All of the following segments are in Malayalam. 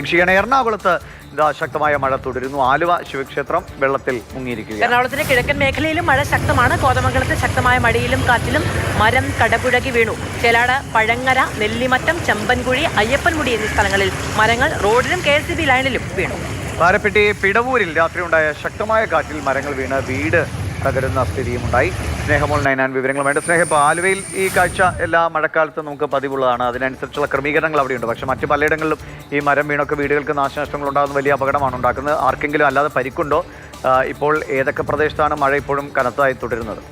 പ്രതീക്ഷിക്കുകയാണ് എറണാകുളത്ത് ഇതാ ശക്തമായ മഴ തുടരുന്നു. ആലുവ ശിവക്ഷേത്രം വെള്ളത്തിൽ മുങ്ങിയിരിക്കുകയാണ്. എറണാകുളത്തിന്റെ കിഴക്കൻ മേഖലയിലും മഴ ശക്തമാണ്. കോതമംഗലത്ത് ശക്തമായ മഴയിലും കാറ്റിലും മരം കടപുഴകി വീണു. ചേലാട് പഴങ്ങര നെല്ലിമറ്റം ചെമ്പൻകുഴി അയ്യപ്പൻകുടി എന്നീ സ്ഥലങ്ങളിൽ മരങ്ങൾ റോഡിലും കെ എസ് ലൈനിലും വീണു. പാരപ്പെട്ടി പിടവൂരിൽ രാത്രിയുണ്ടായ ശക്തമായ കാറ്റിൽ മരങ്ങൾ വീണ് വീട് തകരുന്ന സ്ഥിതിയും ഉണ്ടായി സ്നേഹമോൾ നൈനാൻ വിവരങ്ങൾ വേണ്ട സ്നേഹം ഇപ്പോൾ ആലുവയിൽ ഈ കാഴ്ച എല്ലാ മഴക്കാലത്തും നമുക്ക് പതിവുള്ളതാണ്. അതിനനുസരിച്ചുള്ള ക്രമീകരണങ്ങൾ അവിടെയുണ്ട്. പക്ഷേ മറ്റു പലയിടങ്ങളിലും ഈ മരം വീണൊക്കെ വീടുകൾക്ക് നാശനഷ്ടങ്ങൾ ഉണ്ടാകുന്ന വലിയ അപകടമാണ് ഉണ്ടാക്കുന്നത്. ആർക്കെങ്കിലും അല്ലാതെ പരിക്കുണ്ടോ? ഇപ്പോൾ ഏതൊക്കെ പ്രദേശത്താണ് മഴ ഇപ്പോഴും കനത്തായി തുടരുന്നത്?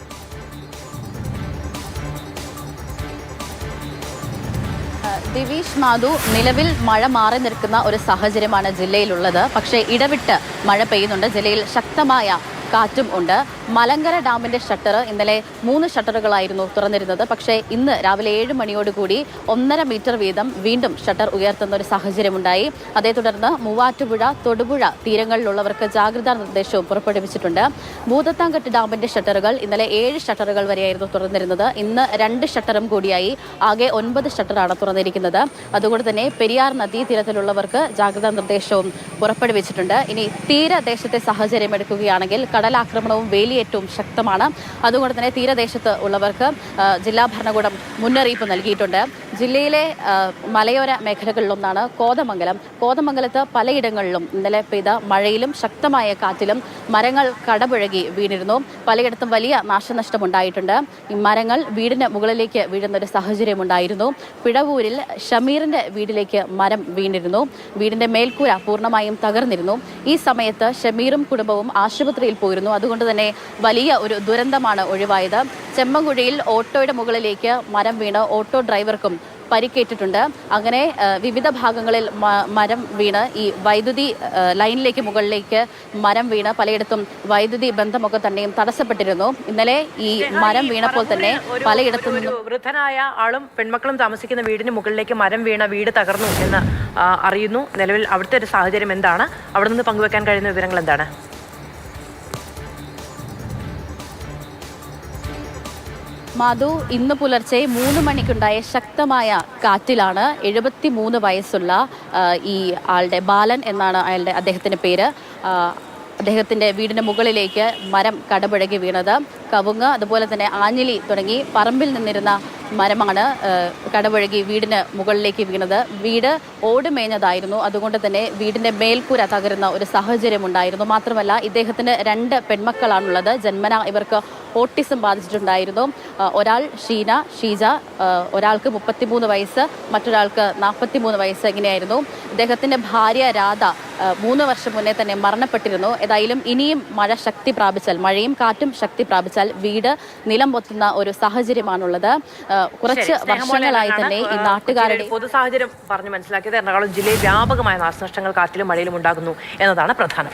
ദിവീഷ് മാധു നിലവിൽ മഴ മാറി നിൽക്കുന്ന ഒരു സാഹചര്യമാണ് ജില്ലയിലുള്ളത്. പക്ഷേ ഇടവിട്ട് മഴ പെയ്യുന്നുണ്ട്. ജില്ലയിൽ ശക്തമായ കാറ്റും ഉണ്ട്. മലങ്കര ഡാമിന്റെ ഷട്ടർ ഇന്നലെ മൂന്ന് ഷട്ടറുകളായിരുന്നു തുറന്നിരുന്നത്. പക്ഷേ ഇന്ന് രാവിലെ ഏഴ് മണിയോടുകൂടി ഒന്നര മീറ്റർ വീതം വീണ്ടും ഷട്ടർ ഉയർത്തുന്ന ഒരു സാഹചര്യമുണ്ടായി. അതേ തുടർന്ന് മൂവാറ്റുപുഴ തൊടുപുഴ തീരങ്ങളിലുള്ളവർക്ക് ജാഗ്രതാ നിർദ്ദേശവും പുറപ്പെടുവിച്ചിട്ടുണ്ട്. ഭൂതത്താങ്കട്ട് ഡാമിന്റെ ഷട്ടറുകൾ ഇന്നലെ ഏഴ് ഷട്ടറുകൾ വരെയായിരുന്നു തുറന്നിരുന്നത്. ഇന്ന് രണ്ട് ഷട്ടറും കൂടിയായി. ആകെ ഒൻപത് ഷട്ടറാണ് തുറന്നിരിക്കുന്നത്. അതുകൊണ്ട് തന്നെ പെരിയാർ നദീതീരത്തിലുള്ളവർക്ക് ജാഗ്രതാ നിർദ്ദേശവും പുറപ്പെടുവിച്ചിട്ടുണ്ട്. ഇനി തീരദേശത്തെ സാഹചര്യം എടുക്കുകയാണെങ്കിൽ കടലാക്രമണവും വേലിയേറ്റവും ശക്തമാണ്. അതുകൊണ്ട് തന്നെ തീരദേശത്ത് ഉള്ളവർക്ക് ജില്ലാ ഭരണകൂടം മുന്നറിയിപ്പ് നൽകിയിട്ടുണ്ട്. ജില്ലയിലെ മലയോര മേഖലകളിലൊന്നാണ് കോതമംഗലം. കോതമംഗലത്ത് പലയിടങ്ങളിലും ഇന്നലെ പെയ്ത മഴയിലും ശക്തമായ കാറ്റിലും മരങ്ങൾ കടപുഴകി വീണിരുന്നു. പലയിടത്തും വലിയ നാശനഷ്ടം ഉണ്ടായിട്ടുണ്ട് ഈ മരങ്ങൾ വീടിന് മുകളിലേക്ക് വീഴുന്ന ഒരു സാഹചര്യമുണ്ടായിരുന്നു. പിഴവൂരിൽ ഷമീറിന്റെ വീടിലേക്ക് മരം വീണിരുന്നു. വീടിന്റെ മേൽക്കൂര പൂർണമായും തകർന്നിരുന്നു. ഈ സമയത്ത് ഷമീറും കുടുംബവും ആശുപത്രിയിൽ പോയിരുന്നു. അതുകൊണ്ട് തന്നെ വലിയ ഒരു ദുരന്തമാണ് ഒഴിവായത്. ചെമ്മൻകുഴിയിൽ ഓട്ടോയുടെ മുകളിലേക്ക് മരം വീണ് ഓട്ടോ ഡ്രൈവർക്കും പരിക്കേറ്റിട്ടുണ്ട്. അങ്ങനെ വിവിധ ഭാഗങ്ങളിൽ മരം വീണ് ഈ വൈദ്യുതി ലൈനിലേക്ക് മുകളിലേക്ക് മരം വീണ് പലയിടത്തും വൈദ്യുതി ബന്ധമൊക്കെ തന്നെയും തടസ്സപ്പെട്ടിരുന്നു. ഇന്നലെ ഈ മരം വീണപ്പോൾ തന്നെ പലയിടത്തും വൃദ്ധനായ ആളും പെൺമക്കളും താമസിക്കുന്ന വീടിന് മുകളിലേക്ക് മരം വീണ വീട് തകർന്നു എന്ന് അറിയുന്നു. നിലവിൽ അവിടുത്തെ ഒരു സാഹചര്യം എന്താണ്? അവിടെ നിന്ന് പങ്കുവെക്കാൻ കഴിയുന്ന വിവരങ്ങൾ എന്താണ്? മധു ഇന്ന് പുലർച്ചെ മൂന്ന് മണിക്കുണ്ടായ ശക്തമായ കാറ്റിലാണ് എഴുപത്തി മൂന്ന് വയസ്സുള്ള ഈ ആളുടെ ബാലൻ എന്നാണ് അയാളുടെ അദ്ദേഹത്തിന്റെ പേര്. അദ്ദേഹത്തിന്റെ വീടിന് മുകളിലേക്ക് മരം കടപുഴകി വീണത്. കവുങ്ങ് അതുപോലെ തന്നെ ആഞ്ഞിലി തുടങ്ങി പറമ്പിൽ നിന്നിരുന്ന മരമാണ് കടപുഴകി വീടിന് മുകളിലേക്ക് വീണത്. വീട് ഓടുമേഞ്ഞതായിരുന്നു അതുകൊണ്ട് തന്നെ വീടിന്റെ മേൽക്കൂര തകരുന്ന ഒരു സാഹചര്യം ഉണ്ടായിരുന്നു. മാത്രമല്ല ഇദ്ദേഹത്തിന് രണ്ട് പെൺമക്കളാണുള്ളത്. ജന്മന ഇവർക്ക് ഓട്ടിസം ബാധിച്ചിട്ടുണ്ടായിരുന്നു. ഒരാൾ ഷീന ഷീജ ഒരാൾക്ക് മുപ്പത്തിമൂന്ന് വയസ്സ് മറ്റൊരാൾക്ക് നാൽപ്പത്തിമൂന്ന് വയസ്സ് ഇങ്ങനെയായിരുന്നു. ഇദ്ദേഹത്തിന്റെ ഭാര്യ രാധ മൂന്ന് വർഷം മുന്നേ തന്നെ മരണപ്പെട്ടിരുന്നു. ഏതായാലും ഇനിയും മഴ ശക്തി പ്രാപിച്ചാൽ മഴയും കാറ്റും ശക്തി പ്രാപിച്ചാൽ വീട് നിലം പൊത്തുന്ന ഒരു സാഹചര്യമാണുള്ളത്. കുറച്ച് വർഷങ്ങളായി തന്നെ ഈ നാട്ടുകാരുടെ പൊതു സാഹചര്യം പറഞ്ഞു മനസ്സിലാക്കിയത്. എറണാകുളം ജില്ലയിൽ വ്യാപകമായ നാശനഷ്ടങ്ങൾ കാറ്റിലും മഴയിലും ഉണ്ടാകുന്നു എന്നതാണ് പ്രധാനം.